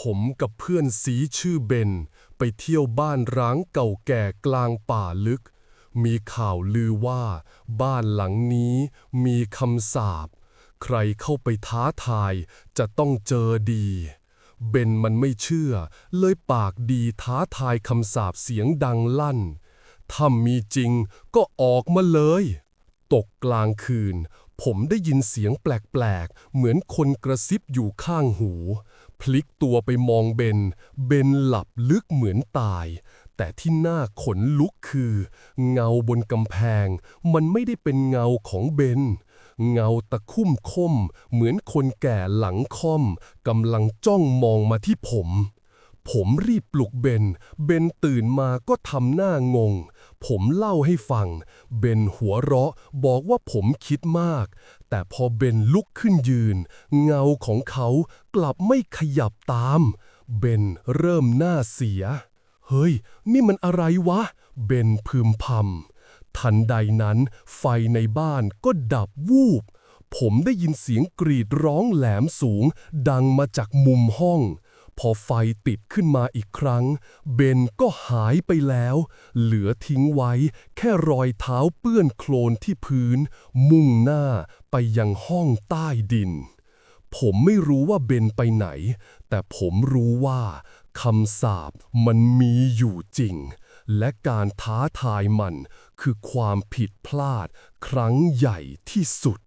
ผมกับเพื่อนสีชื่อเบน ไปเที่ยวบ้านร้างเก่าแก่กลางป่าลึก มีข่าวลือว่า บ้านหลังนี้มีคำสาป ใครเข้าไปท้าทายจะต้องเจอดี เบนมันไม่เชื่อ เลยปากดีท้าทายคำสาปเสียงดังลั่น ถ้ามีจริงก็ออกมาเลย ตกกลางคืน ผมได้ยินเสียงแปลกๆ เหมือนคนกระซิบอยู่ข้างหู พลิกตัวไปมองเบน เบนหลับลึกเหมือนตาย แต่ที่น่าขนลุกคือ เงาบนกำแพง มันไม่ได้เป็นเงาของเบน เงาตะคุ่มคม เหมือนคนแก่หลังค่อมกำลังจ้องมองมาที่ผม ผมรีบปลุกเบน เบนตื่นมาก็ทำหน้างง ผมเล่าให้ฟัง เบนหัวเราะบอกว่าผมคิดมาก แต่พอเบนลุกขึ้นยืน เงาของเขากลับไม่ขยับตาม เบนเริ่มหน้าเสีย เฮ้ย นี่มันอะไรวะ เบนพึมพำ ทันใดนั้นไฟในบ้านก็ดับวูบ ผมได้ยินเสียงกรีดร้องแหลมสูง ดังมาจากมุมห้อง พอไฟติดขึ้นมาอีกครั้ง เบนก็หายไปแล้ว เหลือทิ้งไว้ แค่รอยเท้าเปื้อนโคลนที่พื้น มุ่งหน้าไปยังห้องใต้ดิน ผมไม่รู้ว่าเบนไปไหน แต่ผมรู้ว่าคำสาปมันมีอยู่จริง และการท้าทายมันคือความผิดพลาดครั้งใหญ่ที่สุด